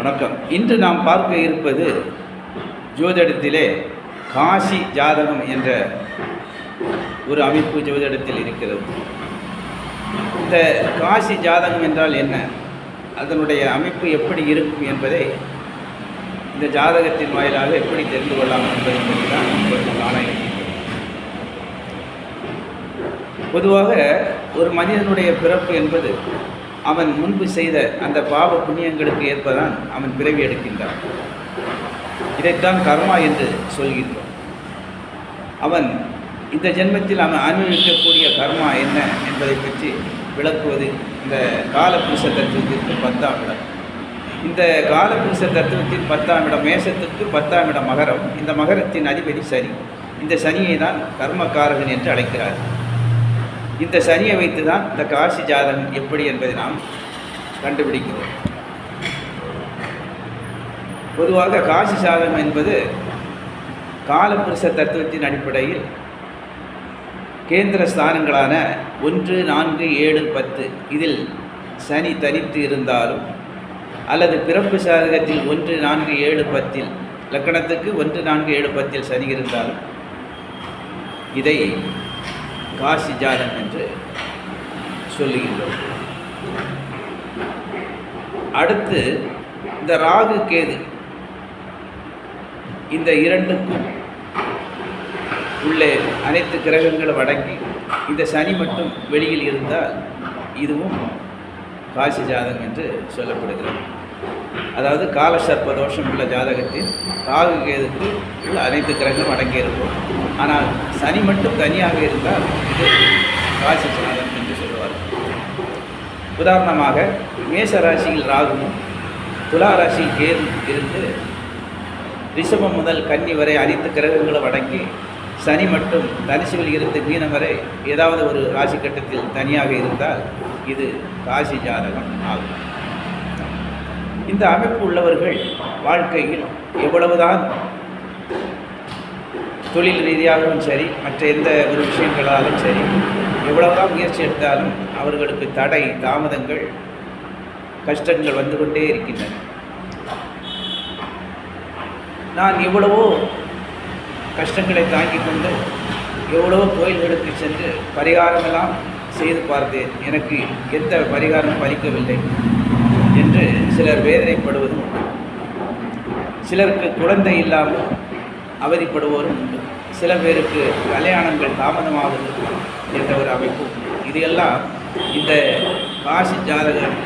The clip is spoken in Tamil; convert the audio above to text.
வணக்கம். இன்று நாம் பார்க்க இருப்பது ஜோதிடத்திலே காசி ஜாதகம் என்ற ஒரு அமைப்பு ஜோதிடத்தில் இருக்கிறது. இந்த காசி ஜாதகம் என்றால் என்ன? அதனுடைய அமைப்பு எப்படி இருக்கும் என்பதை இந்த ஜாதகத்தின் வாயிலாக எப்படி தெரிந்து கொள்ளலாம் என்பதை பற்றி தான் இப்பொழுது காண இருக்கின்றோம் பொதுவாக ஒரு மனிதனுடைய பிறப்பு என்பது அவன் முன்பு செய்த அந்த பாவ புண்ணியங்களுக்கு ஏற்பதான் அவன் பிறவி எடுக்கின்றான். இதைத்தான் கர்மா என்று சொல்கின்றோம். அவன் இந்த ஜென்மத்தில் அவன் அனுபவிக்கக்கூடிய கர்மா என்ன என்பதை பற்றி விளக்குவது இந்த காலபுருஷ தத்துவத்திற்கு பத்தாம் இடம். இந்த காலபுருஷ தத்துவத்தின் பத்தாம் இடம் மேசத்துக்கு பத்தாம் இடம் மகரம். இந்த மகரத்தின் அதிபதி சனி. இந்த சனியை தான் கர்மக்காரகன் என்று அழைக்கிறார் இந்த சனியை வைத்து தான் இந்த காசி ஜாதகம் எப்படி என்பதை நாம் கண்டுபிடிக்கிறோம். பொதுவாக காசி ஜாதகம் என்பது காலபுருஷ தத்துவத்தின் அடிப்படையில் கேந்திர ஸ்தானங்களான ஒன்று நான்கு ஏழு பத்து இதில் சனி தனித்து இருந்தாலும் அல்லது பிறப்பு சாதகத்தில் ஒன்று நான்கு ஏழு பத்தில் லக்கணத்துக்கு ஒன்று நான்கு ஏழு பத்தில் சனி இருந்தாலும் இதை காசி ஜாதகம் என்று சொல்லுகின்றோம். அடுத்து இந்த ராகு கேது. இந்த இரண்டுக்கும் உள்ளே அனைத்து கிரகங்களும் அடங்கி இந்த சனி மட்டும் வெளியில் இருந்தால் இதுவும் காசி ஜாதகம் என்று சொல்லப்படுகிறது. அதாவது காலசர்ப்ப தோஷம் உள்ள ஜாதகத்தில் ராகு கேதுக்கு உள்ள அனைத்து கிரகங்களும் அடங்கியிருக்கும் ஆனால் சனி மட்டும் தனியாக இருந்தால் இது காசி ஜாதகம் என்று சொல்லுவார். உதாரணமாக மேச ராசியில் ராகுவும் துலா ராசியில் கேது இருந்து ரிஷபம் முதல் கன்னி வரை அனைத்து கிரகங்களும் அடங்கி சனி மட்டும் தனுசுவில் இருந்து மீனம் வரை ஏதாவது ஒரு ராசி கட்டத்தில் தனியாக இருந்தால் இது காசி ஜாதகம் ஆகும். இந்த அமைப்பு உள்ளவர்கள் வாழ்க்கையில் எவ்வளவுதான் தொழில் ரீதியாகவும் சரி மற்ற எந்த ஒரு விஷயங்களாலும் சரி எவ்வளவுதான் முயற்சி எடுத்தாலும் அவர்களுக்கு தடை தாமதங்கள் கஷ்டங்கள் வந்து கொண்டே இருக்கின்றன. நான் எவ்வளவோ கஷ்டங்களை தாங்கிக் கொண்டு எவ்வளவோ கோயில்களுக்கு சென்று பரிகாரமெல்லாம் செய்து பார்த்தேன். எனக்கு எந்த பரிகாரம் பலிக்கவில்லை. என்று சிலர் வேதனைப்படுவதும் உண்டு சிலருக்கு குழந்தை இல்லாமல் அவதிப்படுவோரும் உண்டு சில பேருக்கு கல்யாணங்கள் தாமதமாவது என்ற ஒரு அமைப்பு உண்டு. இது எல்லாம் இந்த ராசி ஜாதகம்